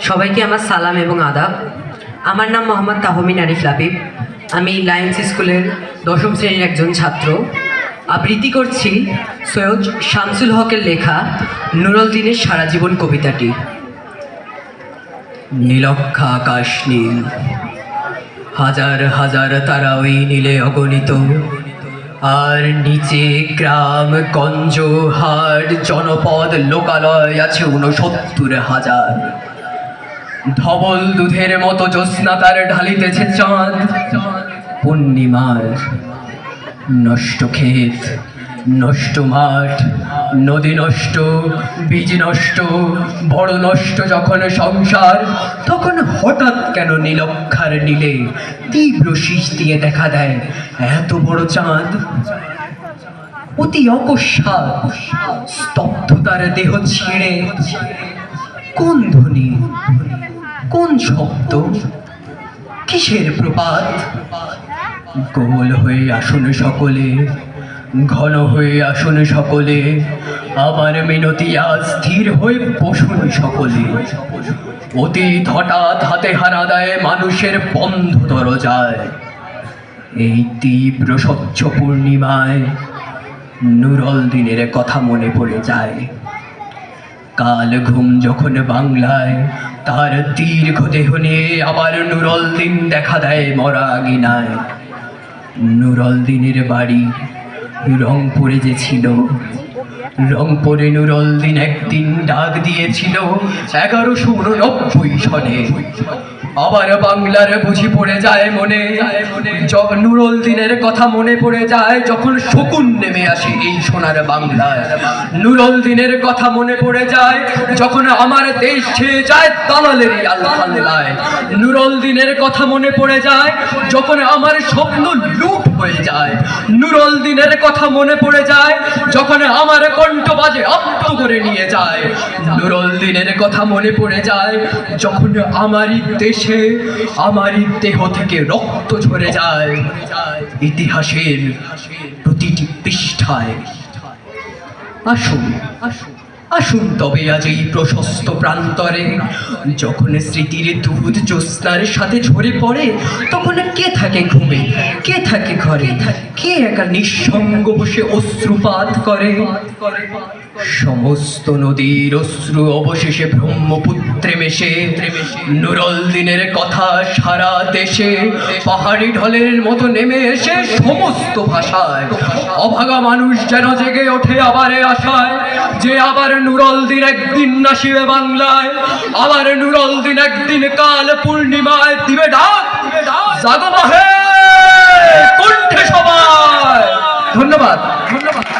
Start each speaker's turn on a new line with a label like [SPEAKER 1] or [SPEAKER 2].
[SPEAKER 1] সবাইকে আমার সালাম এবং আদাব। আমার নাম মোহাম্মদ তাহমিন আরিফ লাবিব। আমি লায়ন্স স্কুলের দশম শ্রেণির একজন ছাত্র। আবৃত্তি করছি সৈয়দ শামসুল হকের লেখা নুরল দিনের সারা জীবন কবিতাটি। নীলক্ষা আকাশ নীল। হাজার হাজার তারা ওই নীলে অগণিত। আর নিচে গ্রাম, গঞ্জ, হাট, জনপদ, লোকালয় আছে ঊনসত্তর হাজার। ধবল দুধের মতো জ্যোৎস্না তার ঢালিতেছে চাঁদ। পূর্ণিমার নষ্ট ক্ষেত, নষ্ট মাঠ, নদী নষ্ট, বীজ নষ্ট, বড় নষ্ট যখন সংসার, তখন হঠাৎ কেন নীলক্ষার নীলে তীব্র শীষ দিয়ে দেখা দেয় এত বড় চাঁদ। অতি অকস্মাৎ স্তব্ধতার দেহ ছিঁড়ে। কোন ধ্বনি শব্দ? কিসের প্রপাত? গোল হয়ে আসুন সকলে, ঘন হয়ে আসুন সকলে, আমার মিনতি আজ স্থির হয়ে বসুন সকলে। অতীত হঠাৎ হাতে হারা দেয় মানুষের বন্ধ দরজায়। এই তীব্র স্বচ্ছ পূর্ণিমায় নুরল দিনের কথা মনে পড়ে যায়। কাল ঘুম যখন বাংলায়, তার দীর্ঘ দেহ নিয়ে আবার নুরল দিন দেখা দেয় মরা গিনায় নুরল দিনের বাড়ি রংপুরে যে ছিল, রংপুরে নুরল দিন একদিন ডাক দিয়েছিল, এগারোশো উননব্বই সনে। আবার বাংলার বুঝি পড়ে যায় মনে। নুরল দিনের কথা মনে পড়ে যায়, যখন শকুন নেমে আসে এই সোনার বাংলায়। নুরল দিনের কথা মনে পড়ে যায়, যখন আমার দেশ ছেয়ে যায় দালালের আল্লাহ নুরল দিনের কথা মনে পড়ে যায়, যখন আমার স্বপ্ন লুট হয়ে যায়। নুরল দিনের কথা মনে পড়ে যায়, যখন আমার কণ্ঠ বাজে আপ্ত করে নিয়ে যায়। নুরল দিনের কথা মনে পড়ে যায়, যখন আমারই দেশে, আমারই দেহ থেকে রক্ত ঝরে যায়। ইতিহাসের প্রতিটি পৃষ্ঠায়। আসুন আসুন। আসুন তবে আজ এই প্রশস্ত প্রান্তরে। যখন স্মৃতির দুধ জ্যোৎস্নার সাথে ঝরে পড়ে, তখন কে থাকে ঘুমে? কে থাকে ঘরে? কে একা নিঃসঙ্গ বসে অশ্রুপাত করে? সমস্ত নদীর অশ্রু অবশেষে ব্রহ্মপুত্রে মেশে। নুরল দিনের কথা সারা দেশে পাহাড়ি ঢলের মতো নেমে এসে সমস্ত ভাষায়, অভাগা মানুষ যেন জেগে ওঠে আবারে আশায়, যে আবার নুরলদিন একদিন নাসিবে বাংলায়, আবার নুরলদিন একদিন কাল পূর্ণিমায়। দিবে ডাক জাগো হে কণ্ঠে সবাই। ধন্যবাদ।